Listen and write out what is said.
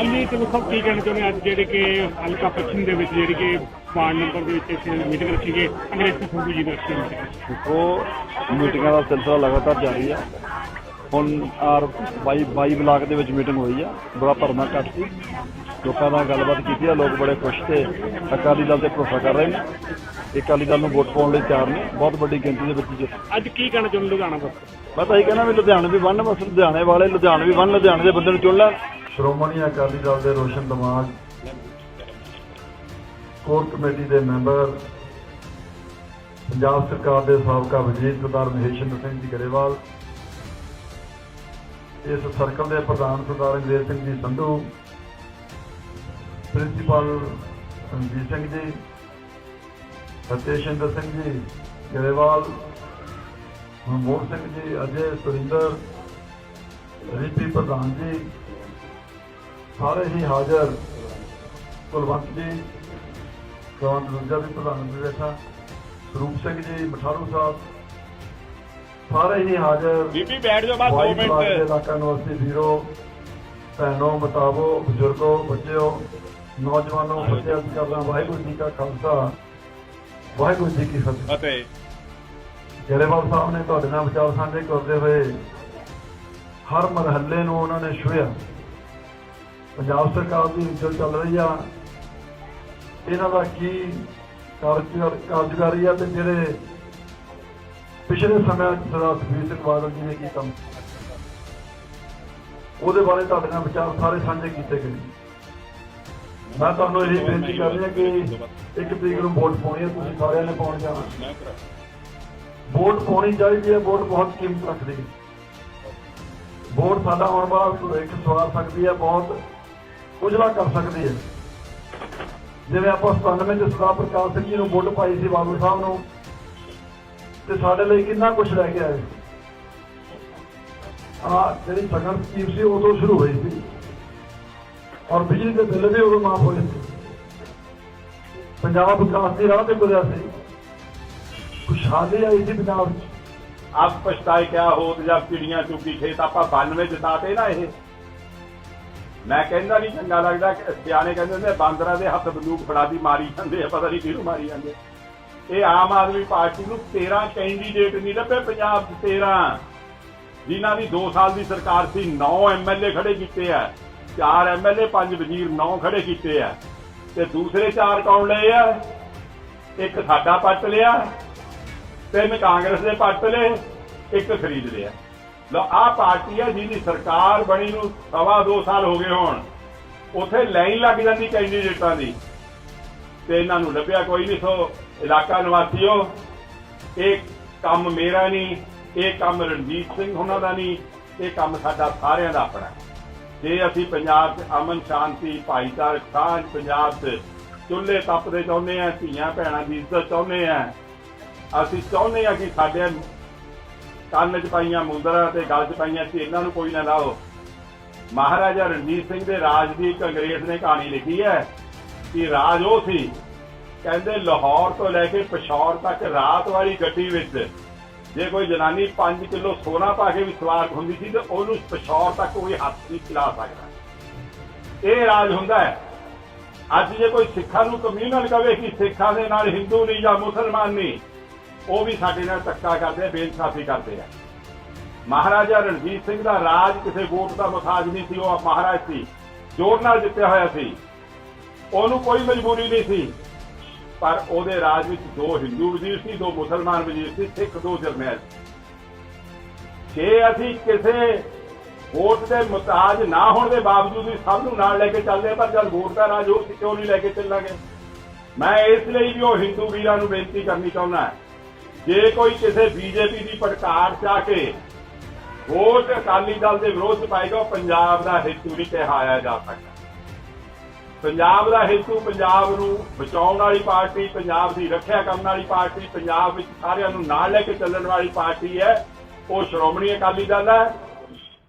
ਹਾਂਜੀ ਚਲੋ ਸਭ ਕੀ ਕਹਿਣਾ ਚਾਹੁੰਦੇ ਅੱਜ ਜਿਹੜੇ ਕਿ ਹਲਕਾ ਪੱਛਮ ਦੇ ਵਿੱਚ ਜਿਹੜੀ ਕਿ ਵਾਰਡ ਨੰਬਰ ਦੇ ਵਿੱਚ ਇੱਥੇ ਮੀਟਿੰਗ ਰੱਖੀ ਗਈ, ਅੰਗਰੇਜ਼ ਸੰਧੂ ਜੀ ਰੱਖੀ ਉਹ ਮੀਟਿੰਗਾਂ ਦਾ ਸਿਲਸਿਲਾ ਲਗਾਤਾਰ ਜਾਰੀ ਆ। ਹੁਣ ਆਰ 22 22 ਬਲਾਕ ਦੇ ਵਿੱਚ ਮੀਟਿੰਗ ਹੋਈ ਆ, ਬੜਾ ਭਰਮਾ ਘੱਟ ਸੀ। ਲੋਕਾਂ ਨਾਲ ਗੱਲਬਾਤ ਕੀਤੀ ਆ, ਲੋਕ ਬੜੇ ਖੁਸ਼ ਤੇ ਅਕਾਲੀ ਦਲ ਤੇ ਭਰੋਸਾ ਕਰ ਰਹੇ ਨੇ। ਇਹ ਅਕਾਲੀ ਦਲ ਨੂੰ ਵੋਟ ਪਾਉਣ ਲਈ ਤਿਆਰ ਨੇ। ਬਹੁਤ ਵੱਡੀ ਗਿਣਤੀ ਦੇ ਵਿੱਚ ਜਿੱਤ ਅੱਜ ਕੀ ਕਹਿਣਾ ਚਾਹੁੰਦੇ ਲੁਧਿਆਣਾ ਬਸ ਮੈਂ ਤਾਂ ਇਹ ਕਹਿੰਦਾ ਵੀ ਲੁਧਿਆਣੇ ਵੀ ਵੰਨ ਬਸ ਲੁਧਿਆਣੇ ਵਾਲੇ ਲੁਧਿਆਣੇ ਵੀ ਵੰਨ ਲੁਧਿਆਣੇ ਦੇ ਬੰਦੇ ਨੂੰ ਚੁਣ ਲੈਣ ਸ਼੍ਰੋਮਣੀ ਅਕਾਲੀ ਦਲ ਦੇ ਰੋਸ਼ਨ ਦਿਮਾਗ ਕੋਰ ਕਮੇਟੀ ਦੇ ਮੈਂਬਰ ਪੰਜਾਬ ਸਰਕਾਰ ਦੇ ਸਾਬਕਾ ਵਜ਼ੀਰ ਸਰਦਾਰ ਮਹੇਸ਼ਿੰਦਰ ਸਿੰਘ ਜੀ ਗਰੇਵਾਲ ਇਸ ਸਰਕਲ ਦੇ ਪ੍ਰਧਾਨ ਸਰਦਾਰ ਅੰਗਰੇਜ਼ ਸਿੰਘ ਜੀ ਸੰਧੂ ਪ੍ਰਿੰਸੀਪਲ ਰਣਜੀਤ ਸਿੰਘ ਜੀ ਸਤੇਸ਼ਿੰਦਰ ਸਿੰਘ ਜੀ ਗਰੇਵਾਲ ਮਨਮੋਹਨ ਸਿੰਘ ਜੀ ਅਜੇ ਸੁਰਿੰਦਰ ਰੀਪੀ ਪ੍ਰਧਾਨ ਜੀ ਸਾਰੇ ਹੀ ਹਾਜ਼ਰ ਕੁਲਵੰਤ ਜੀ ਕੁਲਵੰਤ ਦੂਜਾ ਵੀ ਪ੍ਰਧਾਨ ਜੀ ਬੈਠਾ ਸਰੂਪ ਸਿੰਘ ਜੀ ਮਠਾਰੂ ਸਾਹਿਬ ਸਾਰੇ ਹੀ ਹਾਜ਼ਰ ਬੀਬੀ ਬੈਠ ਜਾਓ ਬਸ 2 ਵਾਈਟ ਬਲਾਕ ਦੇ ਮਿੰਟ ਇਲਾਕਾ ਨਿਵਾਸੀ ਵੀਰੋ ਭੈਣੋ ਮਤਾਬੋ ਬਜ਼ੁਰਗੋ ਬੱਚਿਓ ਨੌਜਵਾਨੋ ਅਰਜ਼ ਕਰਦਾ ਵਾਹਿਗੁਰੂ ਜੀ ਕਾ ਖਾਲਸਾ। ਵਾਹਿਗੁਰੂ ਜੀ ਕੀ ਫਤਿਹ। ਅਤੇ ਗਰੇਵਾਲ ਸਾਹਿਬ ਨੇ ਤੁਹਾਡੇ ਨਾਲ ਵਿਚਾਰ ਸਾਂਝੇ ਕਰਦੇ ਹੋਏ ਹਰ ਮਰਹੱਲੇ ਨੂੰ ਉਹਨਾਂ ਨੇ ਛੁਹਿਆ। ਪੰਜਾਬ ਸਰਕਾਰ ਦੀ ਜੋ ਚੱਲ ਰਹੀ ਆ ਇਹਨਾਂ ਦਾ ਕੀ ਕਾਰਜ ਕਾਰਜਕਾਰੀ ਆ ਤੇ ਜਿਹੜੇ ਪਿਛਲੇ ਸਮਿਆਂ 'ਚ ਸਰਦਾਰ ਸੁਖਬੀਰ ਸਿੰਘ ਬਾਦਲ ਜੀ ਨੇ ਕੀ ਕੰਮ ਉਹਦੇ ਬਾਰੇ ਤੁਹਾਡੇ ਨਾਲ ਵਿਚਾਰ ਸਾਰੇ ਸਾਂਝੇ ਕੀਤੇ ਗਏ ਮੈਂ ਤੁਹਾਨੂੰ ਇਹ ਬੇਨਤੀ ਕਰ ਰਿਹਾ ਕਿ ਇੱਕ ਤਰੀਕ ਨੂੰ ਵੋਟ ਪਾਉਣੀ ਹੈ, ਤੁਸੀਂ ਸਾਰਿਆਂ ਨੇ ਪਾਉਣ ਜਾਣਾ। ਵੋਟ ਪਾਉਣੀ ਚਾਹੀਦੀ ਹੈ, ਵੋਟ ਬਹੁਤ ਕੀਮਤ ਰੱਖਦੀ ਹੈ ਵੋਟ ਸਾਡਾ ਆਉਣ ਵਾਲਾ ਭਵਿੱਖ ਸਵਾਰ ਸਕਦੀ ਹੈ, ਬਹੁਤ ਉਜਲਾ ਕਰ ਸਕਦੀ ਹੈ। ਜਿਵੇਂ ਆਪਾਂ 97 ਚ ਸਰਦਾਰ ਪ੍ਰਕਾਸ਼ ਸਿੰਘ ਜੀ ਨੂੰ ਵੋਟ ਪਾਈ ਸੀ ਬਾਬੂ ਸਾਹਿਬ ਨੂੰ, ਤੇ ਸਾਡੇ ਲਈ ਕਿੰਨਾ ਕੁਝ ਰਹਿ ਗਿਆ ਆਏ। ਆ ਜਿਹੜੀ ਸਗਨ ਸਕੀਮ ਸੀ ਉਦੋਂ ਸ਼ੁਰੂ ਹੋਈ ਸੀ। ਔਰ ਬਿਜਲੀ ਦੇ ਬਿੱਲ ਵੀ ਉਦੋਂ ਮਾਫ ਹੋਏ ਪੰਜਾਬ ਵਿਕਾਸ ਦੀ ਰਾਹ ਤੇ ਗੁਜ਼ਰਿਆ ਸੀ। ਖੁਸ਼ਹਾਲੀ ਆਈ ਸੀ ਪੰਜਾਬ ਵਿੱਚ। ਆਪ ਪਛਤਾਏ ਕਿਆ ਹੋਤ ਜਦ ਚਿੜੀਆਂ ਚੁੱਕੀ ਖੇਤ ਆਪਾਂ 92 ਜਿਤਾਤੇ ਨਾ ਇਹ। ਮੈਂ ਕਹਿੰਦਾ ਨਹੀਂ ਚੰਗਾ ਲੱਗਦਾ ਕਿ ਸਿਆਣੇ ਕਹਿੰਦੇ ਨੇ ਬਾਂਦਰਾਂ ਦੇ ਹੱਥ ਬੰਦੂਕ ਫੜਾ ਦੀ ਮਾਰੀ ਜਾਂਦੇ ਆ, ਪਤਾ ਨਹੀਂ ਕਿਹਨੂੰ ਮਾਰੀ ਜਾਂਦੇ ਇਹ ਆਮ ਆਦਮੀ ਪਾਰਟੀ ਨੂੰ 13 ਕੈਂਡੀਡੇਟ ਨਹੀਂ ਲੱਭੇ ਪੰਜਾਬ 13 ਜਿਨ੍ਹਾਂ ਦੀ 2 ਸਾਲ ਦੀ ਸਰਕਾਰ ਸੀ 9 ਐਮਐਲਏ ਖੜੇ ਕੀਤੇ ਆ। 4 ਐਮਐਲਏ ਪੰਜ ਵਜ਼ੀਰ ਨੌ ਖੜੇ ਕੀਤੇ ਆ ਤੇ ਦੂਸਰੇ ਚਾਰ ਕੌਣ ਲਏ ਆ? ਇੱਕ ਸਾਡਾ ਪੱਟ ਲਿਆ, ਤਿੰਨ ਕਾਂਗਰਸ ਦੇ ਪੱਟ ਲਏ, ਇੱਕ ਖਰੀਦ ਲਿਆ। ਲੋ ਆਹ ਪਾਰਟੀ ਆ ਜਿਹਦੀ ਸਰਕਾਰ ਬਣੀ ਨੂੰ ਸਵਾ ਦੋ ਸਾਲ ਹੋ ਗਏ ਹੋਣ। ਉਥੇ ਲਾਈਨ ਲੱਗ ਜਾਂਦੀ ਕੈਂਡੀਡੇਟਾਂ ਦੀ ਤੇ ਇਹਨਾਂ ਨੂੰ ਲੱਭਿਆ ਕੋਈ ਨਹੀਂ ਸੋ ਇਲਾਕਾ ਨਿਵਾਸੀਓ, ਇਹ ਕੰਮ ਮੇਰਾ ਨਹੀਂ, ਇਹ ਕੰਮ ਰਣਜੀਤ ਸਿੰਘ ਉਹਨਾਂ ਦਾ ਨਹੀਂ, ਇਹ ਕੰਮ ਸਾਡਾ ਸਾਰਿਆਂ ਦਾ ਆਪਣਾ। ਹੈ। ਜੇ ਅਸੀਂ ਪੰਜਾਬ 'ਚ ਅਮਨ, ਸ਼ਾਂਤੀ ਭਾਈਚਾਰਕ ਸਾਂਝ ਪੰਜਾਬ 'ਚ ਚੁੱਲ੍ਹੇ ਤੱਪਦੇ ਚਾਹੁੰਦੇ ਆ ਧੀਆਂ ਭੈਣਾਂ ਦੀ ਇੱਜ਼ਤ ਚਾਹੁੰਦੇ ਆ ਅਸੀਂ ਚਾਹੁੰਦੇ ਆ ਕਿ ਸਾਡੇ ਕੰਨ 'ਚ ਪਾਈਆਂ ਮੁੰਦਰਾਂ ਤੇ ਗਲ 'ਚ ਪਾਈਆਂ ਇਹਨਾਂ ਨੂੰ ਕੋਈ ਨਾ ਲਾਓ ਮਹਾਰਾਜਾ ਰਣਜੀਤ ਸਿੰਘ ਦੇ ਰਾਜ ਦੀ ਇੱਕ ਅੰਗਰੇਜ਼ ਨੇ ਕਹਾਣੀ ਲਿਖੀ ਹੈ ਕਿ ਰਾਜ ਉਹ ਸੀ, ਕਹਿੰਦੇ ਲਾਹੌਰ ਤੋਂ ਲੈ ਕੇ ਪਿਸ਼ੌਰ ਤੱਕ ਰਾਤ ਵਾਲੀ ਗੱਡੀ ਵਿੱਚ ਜੇ ਕੋਈ ਜਨਾਨੀ 5 ਕਿਲੋ ਸੋਨਾ ਪਾ ਕੇ ਵੀ ਸਵਾਰ ਹੁੰਦੀ ਸੀ ਤੇ ਉਹਨੂੰ ਪਿਸ਼ੌਰ ਤੱਕ ਕੋਈ ਹੱਥ ਨਹੀਂ ਚਲਾ ਸਕਦਾ। ਇਹ ਰਾਜ ਹੁੰਦਾ ਹੈ। ਅੱਜ ਜੇ ਕੋਈ ਸਿੱਖਾਂ ਨੂੰ ਕਮਿਊਨਲ ਕਵੇ ਕਿ ਸਿੱਖਾਂ ਦੇ ਨਾਲ ਹਿੰਦੂ ਨਹੀਂ ਜਾਂ ਮੁਸਲਮਾਨ ਨਹੀਂ, ਉਹ ਵੀ ਸਾਡੇ ਨਾਲ ਧੱਕਾ ਕਰਦੇ ਬੇਇਨਸਾਫੀ ਕਰਦੇ ਆ। ਮਹਾਰਾਜਾ ਰਣਜੀਤ ਸਿੰਘ ਦਾ ਰਾਜ ਕਿਸੇ ਵੋਟ ਦਾ ਮੁਤਾਜ ਨਹੀਂ ਸੀ, ਉਹ ਮਹਾਰਾਜ ਸੀ ਜੋਰ ਨਾਲ ਜਿੱਤਿਆ ਹੋਇਆ ਸੀ। ਉਹਨੂੰ ਕੋਈ ਮਜਬੂਰੀ ਨਹੀਂ ਸੀ। ਪਰ ਉਹਦੇ ਰਾਜ ਵਿੱਚ ਦੋ ਹਿੰਦੂ ਵਜ਼ੀਰ ਸੀ ਦੋ ਮੁਸਲਮਾਨ ਵਜ਼ੀਰ ਸੀ ਸਿੱਖ ਦੋ ਜਰਨੈਲ ਜੇ ਅਸੀਂ ਕਿਸੇ ਵੋਟ ਦੇ ਮੁਤਾਜ ਨਾ ਹੋਣ ਦੇ ਬਾਵਜੂਦ ਵੀ ਸਭ ਨੂੰ ਨਾਲ ਲੈ ਕੇ ਚੱਲਦੇ ਹਾਂ, ਪਰ ਜਦ ਵੋਟ ਦਾ ਰਾਜ ਉਹ ਕਿਉਂ ਨਹੀਂ ਲੈ ਕੇ ਚੱਲਾਂਗੇ? ਮੈਂ ਇਸ ਲਈ ਵੀ ਉਹ ਹਿੰਦੂ ਵੀਰਾਂ ਨੂੰ ਬੇਨਤੀ ਕਰਨੀ ਚਾਹੁੰਦਾ ਜੇ ਕੋਈ ਕਿਸੇ ਬੀਜੇਪੀ ਦੀ ਪੜਕਾਰ ਚਾ ਕੇ ਵੋਟ ਅਕਾਲੀ ਦਲ ਦੇ ਵਿਰੋਧ 'ਚ ਪਾਏਗਾ ਉਹ ਪੰਜਾਬ ਦਾ ਹਿੱਤੂ ਨਹੀਂ ਕਹਾਇਆ ਜਾ ਸਕਦਾ। ਪੰਜਾਬ ਦਾ ਹੇਤੂ ਪੰਜਾਬ ਨੂੰ ਬਚਾਉਣ ਵਾਲੀ ਪਾਰਟੀ, ਪੰਜਾਬ ਦੀ ਰੱਖਿਆ ਕਰਨ ਵਾਲੀ ਪਾਰਟੀ, ਪੰਜਾਬ ਵਿੱਚ ਸਾਰਿਆਂ ਨੂੰ ਨਾਲ ਲੈ ਕੇ ਚੱਲਣ ਵਾਲੀ ਪਾਰਟੀ ਹੈ। ਉਹ ਸ਼੍ਰੋਮਣੀ ਅਕਾਲੀ ਦਲ ਹੈ।